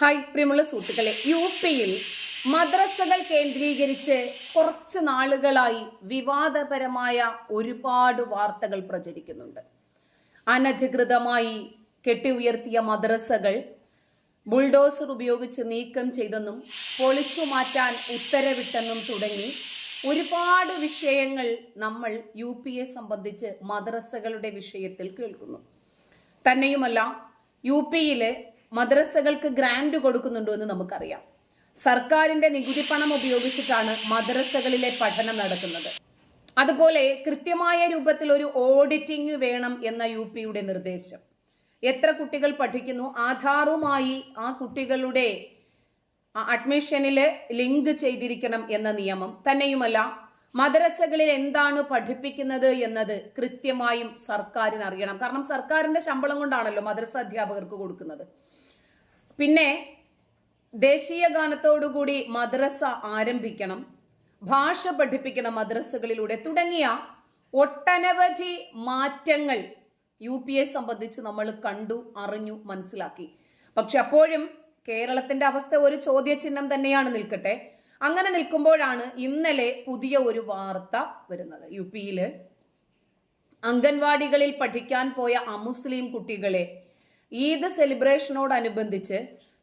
Hi പ്രിയമുള്ള സുഹൃത്തുക്കളെ. U പിയിൽ മദ്രസകൾ കേന്ദ്രീകരിച്ച് കുറച്ച് നാളുകളായി വിവാദപരമായ ഒരുപാട് വാർത്തകൾ പ്രചരിക്കുന്നുണ്ട്. അനധികൃതമായി കെട്ടി ഉയർത്തിയ മദ്രസകൾ ബുൾഡോസർ ഉപയോഗിച്ച് നീക്കം ചെയ്തെന്നും പൊളിച്ചു മാറ്റാൻ ഉത്തരവിട്ടെന്നും തുടങ്ങി ഒരുപാട് വിഷയങ്ങൾ നമ്മൾ യു പിയെ സംബന്ധിച്ച് മദ്രസകളുടെ വിഷയത്തിൽ കേൾക്കുന്നു. തന്നെയുമല്ല യു പിയിൽ മദ്രസകൾക്ക് ഗ്രാന്റ് കൊടുക്കുന്നുണ്ടോ എന്ന് നമുക്കറിയാം. സർക്കാരിന്റെ നികുതി പണം ഉപയോഗിച്ചിട്ടാണ് മദ്രസകളിലെ പഠനം നടക്കുന്നത്. അതുപോലെ കൃത്യമായ രൂപത്തിൽ ഒരു ഓഡിറ്റിംഗ് വേണം എന്ന യു പിയുടെ നിർദ്ദേശം. എത്ര കുട്ടികൾ പഠിക്കുന്നു ആധാറുമായി ആ കുട്ടികളുടെ അഡ്മിഷനിൽ ലിങ്ക് ചെയ്തിരിക്കണം എന്ന നിയമം. തന്നെയുമല്ല മദ്രസകളിൽ എന്താണ് പഠിപ്പിക്കുന്നത് എന്നത് കൃത്യമായും സർക്കാരിന് അറിയണം. കാരണം സർക്കാരിന്റെ ശമ്പളം കൊണ്ടാണല്ലോ മദ്രസ അധ്യാപകർക്ക് കൊടുക്കുന്നത്. പിന്നെ ദേശീയ ഗാനത്തോടുകൂടി മദ്രസ ആരംഭിക്കണം. ഭാഷ പഠിപ്പിക്കണം മദ്രസകളിലൂടെ. തുടങ്ങിയ ഒട്ടനവധി മാറ്റങ്ങൾ യു പി എ സംബന്ധിച്ച് നമ്മൾ കണ്ടു അറിഞ്ഞു മനസ്സിലാക്കി. പക്ഷെ അപ്പോഴും കേരളത്തിന്റെ അവസ്ഥ ഒരു ചോദ്യചിഹ്നം തന്നെയാണ് നിൽക്കട്ടെ. അങ്ങനെ നിൽക്കുമ്പോഴാണ് ഇന്നലെ പുതിയ ഒരു വാർത്ത വരുന്നത്. യു പിയിൽ അംഗൻവാടികളിൽ പഠിക്കാൻ പോയ അമുസ്ലിം കുട്ടികളെ ഈദ് സെലിബ്രേഷനോടനുബന്ധിച്ച്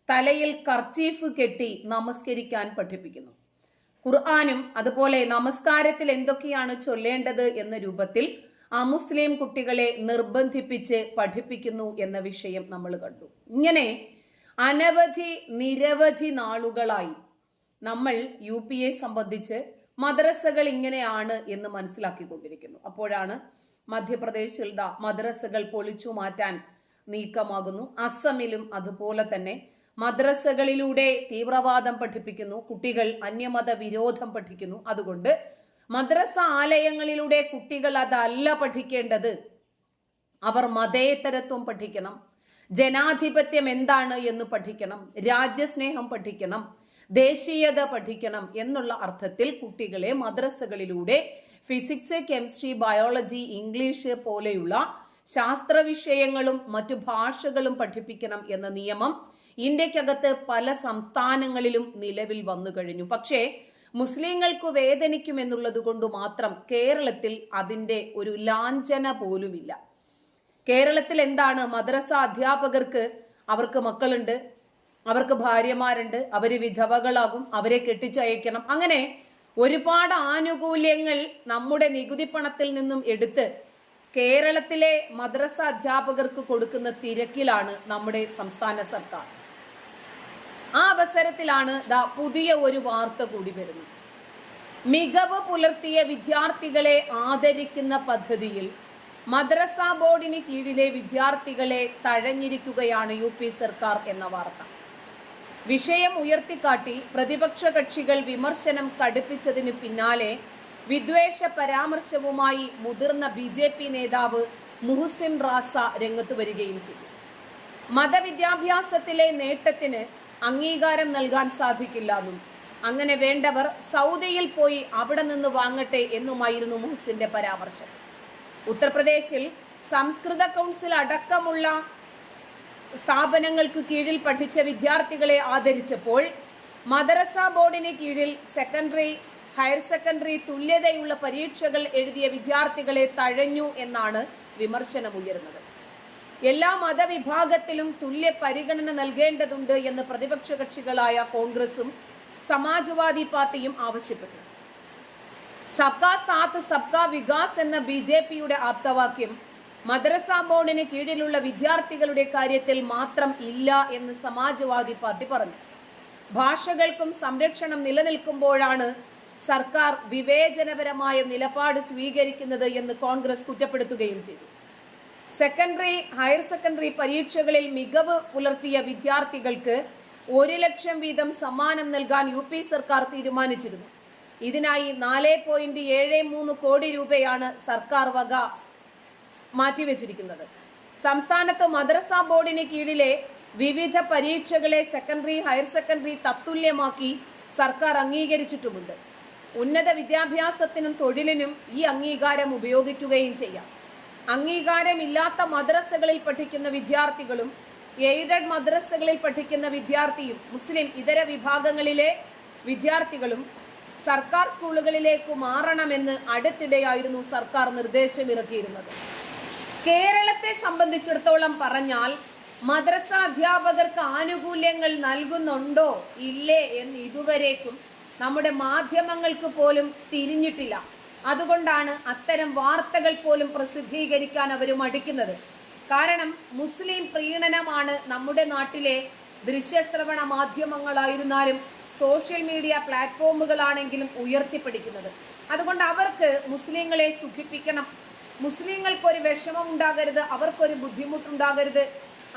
തലയിൽ കർച്ചീഫ് കെട്ടി നമസ്കരിക്കാൻ പഠിപ്പിക്കുന്നു. ഖുർആാനും അതുപോലെ നമസ്കാരത്തിൽ എന്തൊക്കെയാണ് ചൊല്ലേണ്ടത് എന്ന രൂപത്തിൽ അമുസ്ലിം കുട്ടികളെ നിർബന്ധിപ്പിച്ച് പഠിപ്പിക്കുന്നു എന്ന വിഷയം നമ്മൾ കണ്ടു. ഇങ്ങനെ അനവധി നിരവധി നാളുകളായി നമ്മൾ യു പി എ സംബന്ധിച്ച് മദ്രസകൾ ഇങ്ങനെയാണ് എന്ന് മനസ്സിലാക്കിക്കൊണ്ടിരിക്കുന്നു. അപ്പോഴാണ് മധ്യപ്രദേശിൽ ദാ മദ്രസകൾ പൊളിച്ചു മാറ്റാൻ നീക്കമാകുന്നു. അസമിലും അതുപോലെ തന്നെ മദ്രസകളിലൂടെ തീവ്രവാദം പഠിപ്പിക്കുന്നു. കുട്ടികൾ അന്യമത വിരോധം പഠിക്കുന്നു. അതുകൊണ്ട് മദ്രസ ആലയങ്ങളിലൂടെ കുട്ടികൾ അതല്ല പഠിക്കേണ്ടത്. അവർ മതേതരത്വം പഠിക്കണം. ജനാധിപത്യം എന്താണ് എന്ന് പഠിക്കണം. രാജ്യസ്നേഹം പഠിക്കണം. ദേശീയത പഠിക്കണം എന്നുള്ള അർത്ഥത്തിൽ കുട്ടികളെ മദ്രസകളിലൂടെ ഫിസിക്സ് കെമിസ്ട്രി ബയോളജി ഇംഗ്ലീഷ് പോലെയുള്ള ശാസ്ത്ര വിഷയങ്ങളും മറ്റു ഭാഷകളും പഠിപ്പിക്കണം എന്ന നിയമം ഇന്ത്യക്കകത്ത് പല സംസ്ഥാനങ്ങളിലും നിലവിൽ വന്നു കഴിഞ്ഞു. പക്ഷേ മുസ്ലിങ്ങൾക്ക് വേദനിക്കും എന്നുള്ളത് കൊണ്ട് മാത്രം കേരളത്തിൽ അതിന്റെ ഒരു ലാഞ്ചന പോലുമില്ല. കേരളത്തിൽ എന്താണ്? മദ്രസ അധ്യാപകർക്ക് അവർക്ക് മക്കളുണ്ട് അവർക്ക് ഭാര്യമാരുണ്ട് അവർ വിധവകളാകും അവരെ കെട്ടിച്ചയക്കണം. അങ്ങനെ ഒരുപാട് ആനുകൂല്യങ്ങൾ നമ്മുടെ നികുതി പണത്തിൽ നിന്നും എടുത്ത് കേരളത്തിലെ മദ്രസ അധ്യാപകർക്ക് കൊടുക്കുന്ന തിരക്കിലാണ് നമ്മുടെ സംസ്ഥാന സർക്കാർ. ആ അവസരത്തിലാണ് പുതിയ ഒരു വാർത്ത കൂടി വരുന്നത്. മികവ് പുലർത്തിയ വിദ്യാർത്ഥികളെ ആദരിക്കുന്ന പദ്ധതിയിൽ മദ്രസ ബോർഡിന് കീഴിലെ വിദ്യാർത്ഥികളെ തഴഞ്ഞിരിക്കുകയാണ് യു പി സർക്കാർ എന്ന വാർത്ത. വിഷയം ഉയർത്തിക്കാട്ടി പ്രതിപക്ഷ കക്ഷികൾ വിമർശനം കടുപ്പിച്ചതിന് പിന്നാലെ വിദ്വേഷ പരാമർശവുമായി മുതിർന്ന ബി ജെ പി നേതാവ് മുഹസിൻ റാസ രംഗത്ത് വരികയും ചെയ്തു. മതവിദ്യാഭ്യാസത്തിലെ നേട്ടത്തിന് അംഗീകാരം നൽകാൻ സാധിക്കില്ല എന്നും അങ്ങനെ വേണ്ടവർ സൗദിയിൽ പോയി അവിടെ നിന്ന് വാങ്ങട്ടെ എന്നുമായിരുന്നു മുഹസിന്റെ പരാമർശം. ഉത്തർപ്രദേശിൽ സംസ്കൃത കൗൺസിൽ അടക്കമുള്ള സ്ഥാപനങ്ങൾക്ക് കീഴിൽ പഠിച്ച വിദ്യാർത്ഥികളെ ആദരിച്ചപ്പോൾ മദ്രസ ബോർഡിന് കീഴിൽ സെക്കൻഡറി ഹയർ സെക്കൻഡറി തുല്യതയുള്ള പരീക്ഷകൾ എഴുതിയ വിദ്യാർത്ഥികളെ തഴഞ്ഞു എന്നാണ് വിമർശനമുയരുന്നത്. എല്ലാ മതവിഭാഗത്തിലും തുല്യ പരിഗണന നൽകേണ്ടതുണ്ട് എന്ന് പ്രതിപക്ഷ കക്ഷികളായ കോൺഗ്രസും സമാജ്വാദി പാർട്ടിയും ആവശ്യപ്പെട്ടു. സബ്കാ സാത്ത് സബ്കാ വികാസ് എന്ന ബി ജെ പിയുടെ ആപ്തവാക്യം മദ്രസ ബോർഡിന് കീഴിലുള്ള വിദ്യാർത്ഥികളുടെ കാര്യത്തിൽ മാത്രം ഇല്ല എന്ന് സമാജ്വാദി പാർട്ടി പറഞ്ഞു. ഭാഷകൾക്കും സംരക്ഷണം നിലനിൽക്കുമ്പോഴാണ് സർക്കാർ വിവേചനപരമായ നിലപാട് സ്വീകരിക്കുന്നത് എന്ന് കോൺഗ്രസ് കുറ്റപ്പെടുത്തുകയും ചെയ്തു. സെക്കൻഡറി ഹയർ സെക്കൻഡറി പരീക്ഷകളിൽ മികവ് പുലർത്തിയ വിദ്യാർത്ഥികൾക്ക് ഒരു ലക്ഷം വീതം സമ്മാനം നൽകാൻ യു പി സർക്കാർ തീരുമാനിച്ചിരുന്നു. ഇതിനായി നാല് പോയിന്റ് ഏഴ് മൂന്ന് കോടി രൂപയാണ് സർക്കാർ വക മാറ്റിവെച്ചിരിക്കുന്നത്. സംസ്ഥാനത്ത് മദ്രസ ബോർഡിന് കീഴിലെ വിവിധ പരീക്ഷകളെ സെക്കൻഡറി ഹയർ സെക്കൻഡറി തത്തുല്യമാക്കി സർക്കാർ അംഗീകരിച്ചിട്ടുമുണ്ട്. ഉന്നത വിദ്യാഭ്യാസത്തിനും തൊഴിലിനും ഈ അംഗീകാരം ഉപയോഗിക്കുകയും ചെയ്യാം. അംഗീകാരമില്ലാത്ത മദ്രസകളിൽ പഠിക്കുന്ന വിദ്യാർത്ഥികളും എയ്ഡഡ് മദ്രസകളിൽ പഠിക്കുന്ന വിദ്യാർത്ഥിയും മുസ്ലിം ഇതര വിഭാഗങ്ങളിലെ വിദ്യാർത്ഥികളും സർക്കാർ സ്കൂളുകളിലേക്ക് മാറണമെന്ന് അടുത്തിടെയായിരുന്നു സർക്കാർ നിർദ്ദേശമിറക്കിയിരുന്നത്. കേരളത്തെ സംബന്ധിച്ചിടത്തോളം പറഞ്ഞാൽ മദ്രസ അധ്യാപകർക്ക് ആനുകൂല്യങ്ങൾ നൽകുന്നുണ്ടോ ഇല്ലേ എന്ന് ഇതുവരേക്കും നമ്മുടെ മാധ്യമങ്ങൾക്ക് പോലും തിരിഞ്ഞിട്ടില്ല. അതുകൊണ്ടാണ് അത്തരം വാർത്തകൾ പോലും പ്രസിദ്ധീകരിക്കാൻ അവർ മടിക്കുന്നത്. കാരണം മുസ്ലിം പ്രീണനമാണ് നമ്മുടെ നാട്ടിലെ ദൃശ്യശ്രവണ മാധ്യമങ്ങളായിരുന്നാലും സോഷ്യൽ മീഡിയ പ്ലാറ്റ്ഫോമുകളാണെങ്കിലും ഉയർത്തിപ്പിടിക്കുന്നത്. അതുകൊണ്ട് അവർക്ക് മുസ്ലിങ്ങളെ സുഖിപ്പിക്കണം. മുസ്ലിങ്ങൾക്കൊരു വിഷമം ഉണ്ടാകരുത് അവർക്കൊരു ബുദ്ധിമുട്ടുണ്ടാകരുത്.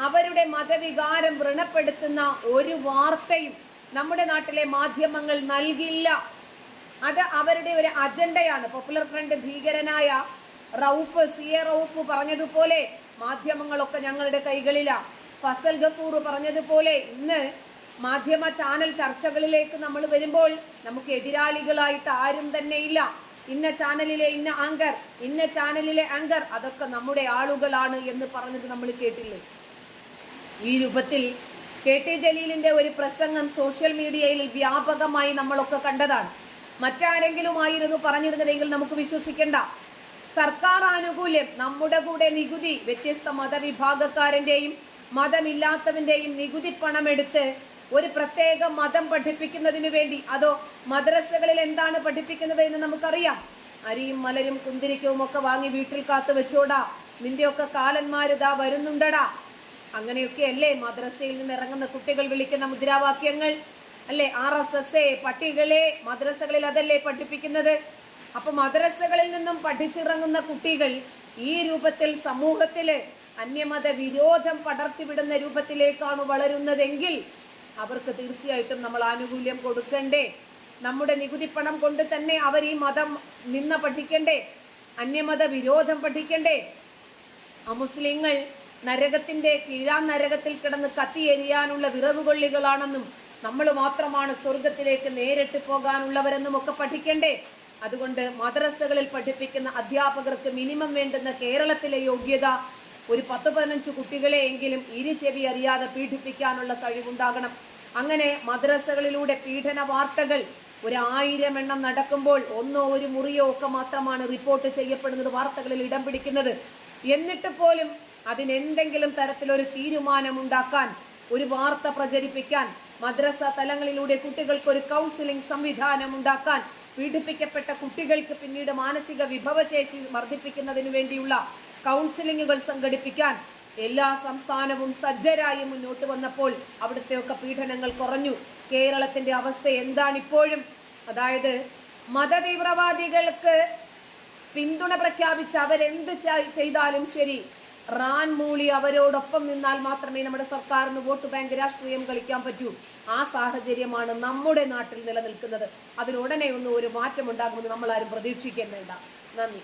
അവരുടെ മതവികാരം വ്രണപ്പെടുത്തുന്ന ഒരു വാർത്തയും നമ്മുടെ നാട്ടിലെ മാധ്യമങ്ങൾ നൽകില്ല. അത് അവരുടെ ഒരു അജണ്ടയാണ്. പോപ്പുലർ ഫ്രണ്ട് ഭീകരനായ റൌഫ് സി. എ. റൌഫ് പറഞ്ഞതുപോലെ മാധ്യമങ്ങളൊക്കെ ഞങ്ങളുടെ കൈകളിലാണ് ഫസൽ ഗഫൂർ പറഞ്ഞതുപോലെ ഇന്ന് മാധ്യമ ചാനൽ ചർച്ചകളിലേക്ക് നമ്മൾ വരുമ്പോൾ നമുക്ക് എതിരാളികളായിട്ട് ആരും തന്നെ ഇല്ല. ഇന്ന ചാനലിലെ ഇന്ന ആങ്കർ ഇന്ന ചാനലിലെ ആങ്കർ അതൊക്കെ നമ്മുടെ ആളുകളാണ് എന്ന് പറഞ്ഞത് നമ്മൾ കേട്ടില്ലേ? ഈ രൂപത്തിൽ കെ ടി ജലീലിന്റെ ഒരു പ്രസംഗം സോഷ്യൽ മീഡിയയിൽ വ്യാപകമായി നമ്മളൊക്കെ കണ്ടതാണ്. മറ്റാരെങ്കിലും ആയിരുന്നു പറഞ്ഞിരുന്നതെങ്കിൽ നമുക്ക് വിശ്വസിക്കേണ്ട. സർക്കാർ ആനുകൂല്യം നമ്മുടെ കൂടെ നികുതി വ്യത്യസ്ത മതവിഭാഗക്കാരന്റെയും മതമില്ലാത്തവന്റെയും നികുതി പണം എടുത്ത് ഒരു പ്രത്യേക മതം പഠിപ്പിക്കുന്നതിന് വേണ്ടി അതോ മദ്രസകളിൽ എന്താണ് പഠിപ്പിക്കുന്നത് എന്ന് നമുക്കറിയാം. അരിയും മലരും കുന്തിരിക്കവും ഒക്കെ വാങ്ങി വീട്ടിൽ കാത്തു വെച്ചോടാ. നിന്റെയൊക്കെ കാലന്മാരിതാ വരുന്നുണ്ടടാ. അങ്ങനെയൊക്കെ അല്ലേ മദ്രസയിൽ നിന്ന് ഇറങ്ങുന്ന കുട്ടികൾ വിളിക്കുന്ന മുദ്രാവാക്യങ്ങൾ? അല്ലെ? ആർ എസ് എസ് എ പട്ടികളെ മദ്രസകളിൽ അതല്ലേ പഠിപ്പിക്കുന്നത്? അപ്പൊ മദ്രസകളിൽ നിന്നും പഠിച്ചിറങ്ങുന്ന കുട്ടികൾ ഈ രൂപത്തിൽ സമൂഹത്തിൽ അന്യമത വിരോധം പടർത്തിവിടുന്ന രൂപത്തിലേക്കാണ് വളരുന്നതെങ്കിൽ അവർക്ക് തീർച്ചയായിട്ടും നമ്മൾ ആനുകൂല്യം കൊടുക്കണ്ടേ. നമ്മുടെ നികുതി പണം കൊണ്ട് തന്നെ അവർ ഈ മതം നിന്ന് പഠിക്കണ്ടേ? അന്യമത വിരോധം പഠിക്കണ്ടേ? അമുസ്ലിങ്ങൾ നരകത്തിന്റെ കീഴാം നരകത്തിൽ കിടന്ന് കത്തിയെരിയാനുള്ള വിറകുകൊള്ളികളാണെന്നും നമ്മൾ മാത്രമാണ് സ്വർഗത്തിലേക്ക് നേരിട്ട് പോകാനുള്ളവരെന്നും ഒക്കെ പഠിക്കണ്ടേ? അതുകൊണ്ട് മദ്രസകളിൽ പഠിപ്പിക്കുന്ന അധ്യാപകർക്ക് മിനിമം വേണ്ടുന്ന കേരളത്തിലെ യോഗ്യത ഒരു പത്ത് പതിനഞ്ച് കുട്ടികളെയെങ്കിലും ഇരു ചെവി അറിയാതെ പീഡിപ്പിക്കാനുള്ള കഴിവുണ്ടാകണം. അങ്ങനെ മദ്രസകളിലൂടെ പീഡന വാർത്തകൾ ഒരു ആയിരം എണ്ണം നടക്കുമ്പോൾ ഒന്നോ ഒരു മുറിയോ ഒക്കെ മാത്രമാണ് റിപ്പോർട്ട് ചെയ്യപ്പെടുന്നത് വാർത്തകളിൽ ഇടം പിടിക്കുന്നത്. എന്നിട്ട് പോലും അതിനെന്തെങ്കിലും തരത്തിലൊരു തീരുമാനമുണ്ടാക്കാൻ ഒരു വാർത്ത പ്രചരിപ്പിക്കാൻ മദ്രസ തലങ്ങളിലൂടെ കുട്ടികൾക്ക് ഒരു കൗൺസിലിംഗ് സംവിധാനം ഉണ്ടാക്കാൻ പീഡിപ്പിക്കപ്പെട്ട കുട്ടികൾക്ക് പിന്നീട് മാനസിക വിഭവശേഷി വർദ്ധിപ്പിക്കുന്നതിന് വേണ്ടിയുള്ള കൗൺസിലിങ്ങുകൾ സംഘടിപ്പിക്കാൻ എല്ലാ സംസ്ഥാനവും സജ്ജരായി മുന്നോട്ട് വന്നപ്പോൾ അവിടുത്തെയൊക്കെ പീഡനങ്ങൾ കുറഞ്ഞു. കേരളത്തിന്റെ അവസ്ഥ എന്താണിപ്പോഴും? അതായത് മതതീവ്രവാദികൾക്ക് പിന്തുണ പ്രഖ്യാപിച്ച് അവരെന്ത് ചെയ്താലും ശരി റാൻ മൂളി അവരോടൊപ്പം നിന്നാൽ മാത്രമേ നമ്മുടെ സർക്കാരിന് വോട്ട് ബാങ്ക് രാഷ്ട്രീയം കളിക്കാൻ പറ്റൂ. ആ സാഹചര്യമാണ് നമ്മുടെ നാട്ടിൽ നിലനിൽക്കുന്നത്. അതിനുടനെ ഒന്നും ഒരു മാറ്റം ഉണ്ടാകുമെന്ന് നമ്മൾ ആരും പ്രതീക്ഷിക്കേണ്ട നന്ദി.